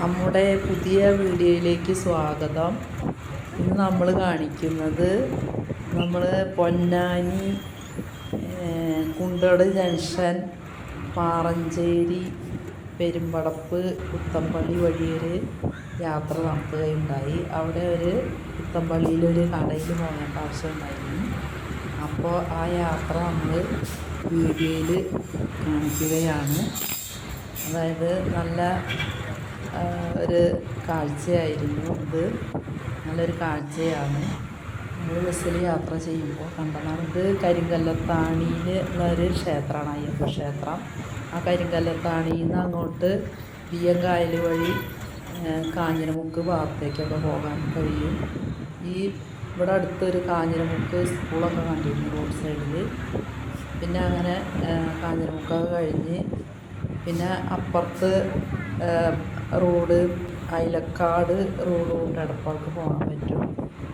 നമ്മുടെ പുതിയ വീഡിയോയിലേക്ക് സ്വാഗതം. ഇന്ന് നമ്മൾ കാണിക്കുന്നത് നമ്മൾ പൊന്നാനി കുണ്ടോട് ജംഗ്ഷൻ പാറഞ്ചേരി പെരുമ്പടപ്പ് പുത്തമ്പള്ളി വഴിയൊരു യാത്ര നടത്തുകയുണ്ടായി. അവിടെ ഒരു പുത്തമ്പള്ളിയിലൊരു കടയിൽ പോകേണ്ട ആവശ്യമുണ്ടായിരുന്നു. അപ്പോൾ ആ യാത്ര നമ്മൾ വീഡിയോയിൽ കാണിക്കുകയാണ്. അതായത് നല്ല ഒരു കാഴ്ചയായിരുന്നു ഇത്. നല്ലൊരു കാഴ്ചയാണ്. നമ്മൾ ബസ്സിൽ യാത്ര ചെയ്യുമ്പോൾ കണ്ടതാണ്. ഇത് കരിങ്കല്ലത്താണിയിൽ ഉള്ളൊരു ക്ഷേത്രമാണ് അയ്യപ്പ ക്ഷേത്രം. ആ കരിങ്കല്ലത്താണിയിൽ നിന്ന് അങ്ങോട്ട് ബിയ്യങ്കായൽ വഴി കാഞ്ഞിരമുക്ക് ഭാഗത്തേക്കൊക്കെ പോകാൻ കഴിയും. ഈ ഇവിടെ അടുത്തൊരു കാഞ്ഞിരമുക്ക് സ്കൂളൊക്കെ കണ്ടിരുന്നു റോഡ് സൈഡിൽ പിന്നെ അങ്ങനെ കാഞ്ഞിരമുക്കൊക്കെ കഴിഞ്ഞ് പിന്നെ അപ്പുറത്ത് റോഡ് അയിലക്കാട് റോഡ് കൊണ്ട് എടപ്പാൾക്ക് പോകാൻ പറ്റും.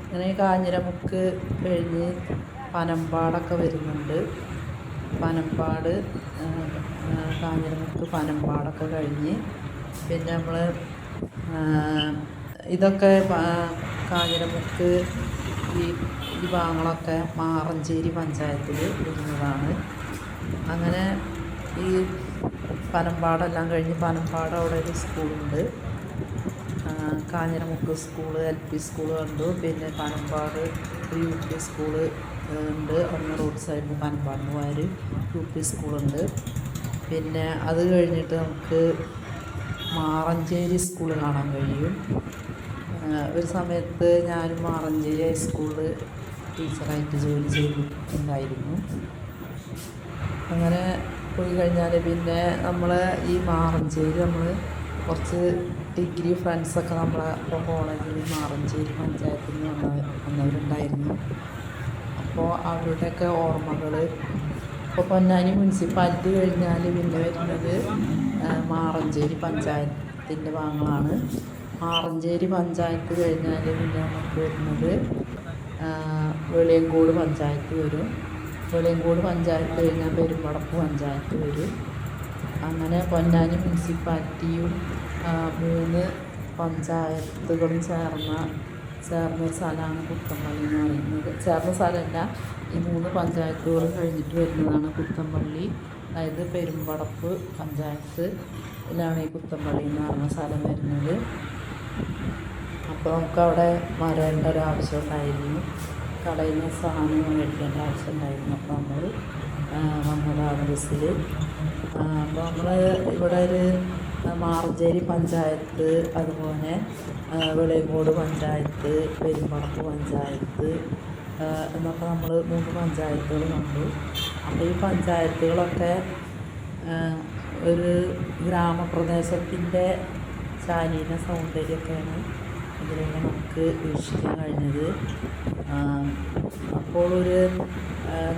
അങ്ങനെ കാഞ്ഞിരമുക്ക് കഴിഞ്ഞ് പനമ്പാടൊക്കെ വരുന്നുണ്ട്. പനമ്പാട് കാഞ്ഞിരമുക്ക് പനമ്പാടൊക്കെ കഴിഞ്ഞ് പിന്നെ നമ്മൾ ഇതൊക്കെ കാഞ്ഞിരമുക്ക് ഈ ഈ ഭാഗങ്ങളൊക്കെ മാറഞ്ചേരി പഞ്ചായത്തിൽ വരുന്നതാണ്. അങ്ങനെ ഈ പനമ്പാടെല്ലാം കഴിഞ്ഞ് പനമ്പാട് അവിടെ ഒരു സ്കൂളുണ്ട്. Kanjiramukku school L P school കണ്ടു. പിന്നെ പനമ്പാട് യു പി സ്കൂൾ ഉണ്ട്. അവിടെ റോഡ് സൈഡിൽ പനമ്പാടിന് പോയാൽ യു പി സ്കൂളുണ്ട്. പിന്നെ അത് കഴിഞ്ഞിട്ട് നമുക്ക് മാറഞ്ചേരി സ്കൂൾ കാണാൻ കഴിയും. ഒരു സമയത്ത് ഞാൻ മാറഞ്ചേരി ഹൈസ്കൂളിൽ ടീച്ചറായിട്ട് ജോലി ചെയ്തിട്ടുണ്ടായിരുന്നു. അങ്ങനെ പോയി കഴിഞ്ഞാൽ പിന്നെ നമ്മൾ ഈ മാറഞ്ചേരി നമ്മൾ കുറച്ച് ഡിഗ്രി ഫ്രണ്ട്സൊക്കെ നമ്മളെ കോളേജിൽ മാറഞ്ചേരി പഞ്ചായത്തിൽ നിന്ന് വന്ന വന്നവരുണ്ടായിരുന്നു. അപ്പോൾ അവരുടെയൊക്കെ ഓർമ്മകൾ ഇപ്പോൾ പൊന്നാനി മുനിസിപ്പാലിറ്റി കഴിഞ്ഞാൽ പിന്നെ വരുന്നത് മാറഞ്ചേരി പഞ്ചായത്തിന്റെ ഭാഗങ്ങളാണ്. മാറഞ്ചേരി പഞ്ചായത്ത് കഴിഞ്ഞാൽ പിന്നെ നമുക്ക് വരുന്നത് വെളിയങ്കോട് പഞ്ചായത്ത് വരും. വെളിയങ്കോട് പഞ്ചായത്ത് കഴിഞ്ഞാൽ പെരുമ്പടപ്പ് പഞ്ചായത്ത് വരും. അങ്ങനെ പൊന്നാനി മുനിസിപ്പാലിറ്റിയും മൂന്ന് പഞ്ചായത്തുകളും ചേർന്ന ചേർന്ന സ്ഥലമാണ് കുത്തമ്പള്ളി എന്ന് പറയുന്നത്. ചേർന്ന സ്ഥലമല്ല ഈ മൂന്ന് പഞ്ചായത്തുകളും കഴിഞ്ഞിട്ട് വരുന്നതാണ് കുത്തമ്പള്ളി. അതായത് പെരുമ്പടപ്പ് പഞ്ചായത്തിലാണ് ഈ കുത്തമ്പള്ളി എന്ന് പറയുന്ന സ്ഥലം വരുന്നത്. അപ്പോൾ നമുക്കവിടെ വരേണ്ട ഒരു ആവശ്യം ഉണ്ടായിരുന്നു. കടയിൽ നിന്ന് സാധനങ്ങൾ മേടിക്കേണ്ട ആവശ്യം ഉണ്ടായിരുന്നു അപ്പോൾ നമ്മൾ വന്നതാണ് ബസ്സിൽ അപ്പോൾ നമ്മൾ ഇവിടെ ഒരു മാർജേരി പഞ്ചായത്ത് അതുപോലെ വെളിയങ്കോട് പഞ്ചായത്ത് പെരുമ്പടപ്പ് പഞ്ചായത്ത് എന്നൊക്കെ നമ്മൾ മൂന്ന് പഞ്ചായത്തുകൾ കണ്ടു. അപ്പോൾ ഈ പഞ്ചായത്തുകളൊക്കെ ഒരു ഗ്രാമപ്രദേശത്തിന്റെ ശാലീന സൗന്ദര്യമൊക്കെയാണ് ഇതിലൂടെ നമുക്ക് വീക്ഷിക്കാൻ കഴിഞ്ഞത്. അപ്പോൾ ഒരു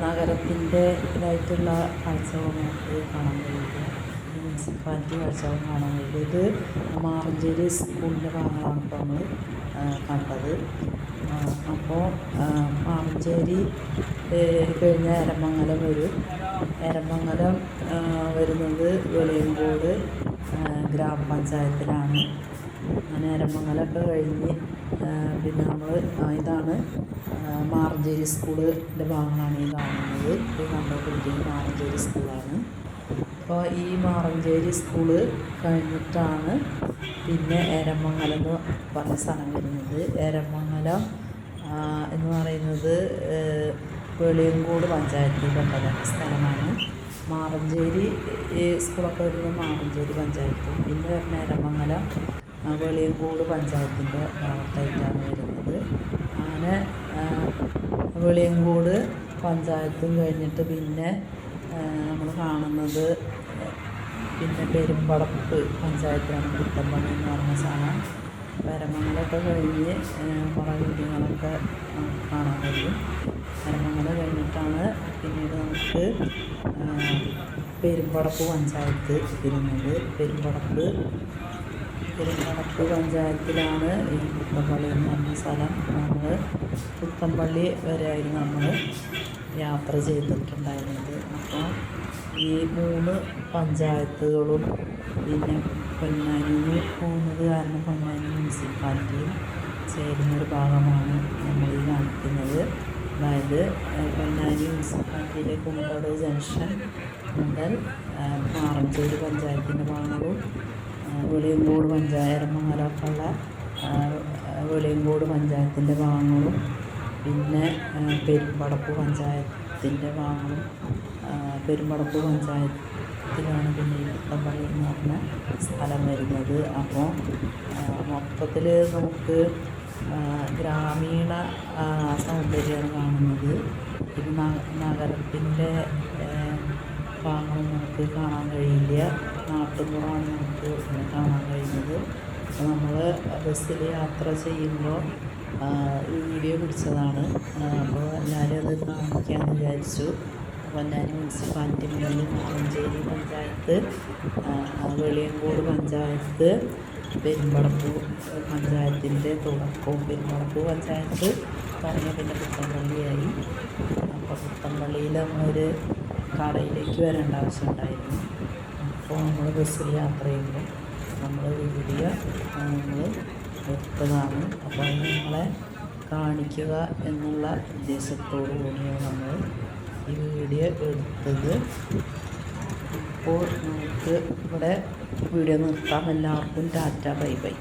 നഗരത്തിന്റെ ഇതായിട്ടുള്ള കാഴ്ചകളും നമുക്ക് കാണാൻ കഴിയില്ല മുനിസിപ്പാലിറ്റി കാഴ്ചകളും കാണാൻ കഴിയില്ല ഇത് മാറഞ്ചേരി സ്കൂളിന്റെ ഭാഗങ്ങളാണ് ഇപ്പോൾ നമ്മൾ കണ്ടത്. അപ്പോൾ മാർജേരി കഴിഞ്ഞ എരമംഗലം വരും. എരമംഗലം വരുന്നത് വെളിയമ്പോട് ഗ്രാമപഞ്ചായത്തിലാണ്. അങ്ങനെ കഴിഞ്ഞ് പിന്നെ നമ്മൾ ഇതാണ് മാറഞ്ചേരി സ്കൂളിന്റെ ഭാഗമാണ് ഈ കാണുന്നത്. ഇത് കണ്ടുകൊണ്ടിരിക്കുന്നത് മാറഞ്ചേരി സ്കൂളാണ്. അപ്പോൾ ഈ മാറഞ്ചേരി സ്കൂൾ കഴിഞ്ഞിട്ടാണ് പിന്നെ എരമംഗലം എന്ന് പറഞ്ഞ സ്ഥലം വരുന്നത്. എരമംഗലം എന്ന് പറയുന്നത് വെളിയങ്കോട് പഞ്ചായത്തിൽ പെട്ട സ്ഥലമാണ്. മാറഞ്ചേരി സ്കൂളൊക്കെ വരുന്നത് മാറഞ്ചേരി പഞ്ചായത്ത് പിന്നെ വരുന്ന എരമംഗലം ആ, വെളിയങ്കോട് പഞ്ചായത്തിന്റെ ഭാഗത്തായിട്ടാണ് വരുന്നത്. അങ്ങനെ വെളിയങ്കോട് പഞ്ചായത്തും കഴിഞ്ഞിട്ട് പിന്നെ നമ്മൾ കാണുന്നത് പിന്നെ പെരുമ്പടപ്പ് പഞ്ചായത്തിലാണ് കുട്ടമ്പണി എന്ന് പറഞ്ഞ സ്ഥലം പരമങ്ങളൊക്കെ കഴിഞ്ഞ് കുറേ വീടുകളൊക്കെ കാണാൻ കഴിയും. വരമംഗല കഴിഞ്ഞിട്ടാണ് പിന്നീട് നമുക്ക് പെരുമ്പടപ്പ് പഞ്ചായത്ത് വരുന്നത്. പെരുമ്പടപ്പ് പെരുമ്പടപ്പ് പഞ്ചായത്തിലാണ് ഈ പുത്തമ്പള്ളി എന്ന് പറഞ്ഞ സ്ഥലം നമ്മൾ പുത്തമ്പള്ളി വരെയായിരുന്നു നമ്മൾ യാത്ര ചെയ്തിട്ടുണ്ടായിരുന്നത്. അപ്പോൾ ഈ മൂന്ന് പഞ്ചായത്തുകളും പിന്നെ പൊന്നാനിന്ന് പോകുന്നത് കാരണം പൊന്നാനി മുനിസിപ്പാലിറ്റിയും ചേരുന്നൊരു ഭാഗമാണ് നമ്മൾ ഈ കാണിക്കുന്നത്. അതായത് പൊന്നാനി മുനിസിപ്പാലിറ്റിയിലെ കുമ്പട് ജംഗ്ഷൻ മുതൽ പാറഞ്ചേരി പഞ്ചായത്തിന്റെ ഏഹ്, വെളിയങ്കോട് ഏഹ്, വെളിയങ്കോട് പഞ്ചായത്തിന്റെ ഭാഗങ്ങളും പിന്നെ പെരുമ്പടപ്പ് പഞ്ചായത്തിന്റെ ഭാഗങ്ങളും പെരുമ്പടപ്പ് പഞ്ചായത്തിലാണ് പിന്നെ ഈ പുത്തമ്പള്ളി എന്ന് പറഞ്ഞ സ്ഥലം വരുന്നത്. അപ്പോൾ മൊത്തത്തിൽ നമുക്ക് ഗ്രാമീണ സൗന്ദര്യമാണ് കാണുന്നത്. ഇത് നഗരത്തിന്റെ ഭാഗം നമുക്ക് കാണാൻ കഴിയില്ല. നാട്ടുപുറമാണ് നമുക്ക് കാണാൻ കഴിയുന്നത് അപ്പോൾ നമ്മൾ ബസ്സിൽ യാത്ര ചെയ്യുമ്പോൾ ഈ വീഡിയോ പിടിച്ചതാണ്. അപ്പോൾ എല്ലാവരും അത് കാണിക്കാമെന്ന് വിചാരിച്ചു. പൊന്നാനി മുനിസിപ്പാലിറ്റി മുന്നിൽ മഞ്ചേരി പഞ്ചായത്ത് വെളിയങ്കോട് പഞ്ചായത്ത് പെരുമ്പടപ്പു പഞ്ചായത്തിന്റെ തുടക്കവും പെരുമ്പടപ്പു പഞ്ചായത്ത് പറഞ്ഞ പിന്നെ പുത്തമ്പള്ളിയായി അപ്പോൾ പുത്തമ്പള്ളിയിൽ നമ്മളൊരു കടയിലേക്ക് വരേണ്ട ആവശ്യമുണ്ടായിരുന്നു അപ്പോൾ നമ്മൾ ബസ്സിൽ യാത്ര ചെയ്യുമ്പോൾ നമ്മൾ വീഡിയോ നമ്മൾ എടുത്തതാണ്. അപ്പോൾ അത് നിങ്ങളെ കാണിക്കുക എന്നുള്ള ഉദ്ദേശത്തോടു കൂടിയാണ് നമ്മൾ ഈ വീഡിയോ എടുത്തത്. ഇപ്പോൾ നമുക്ക് ഇവിടെ വീഡിയോ നിർത്താം. എല്ലാവർക്കും ടാറ്റ ബൈ ബൈ.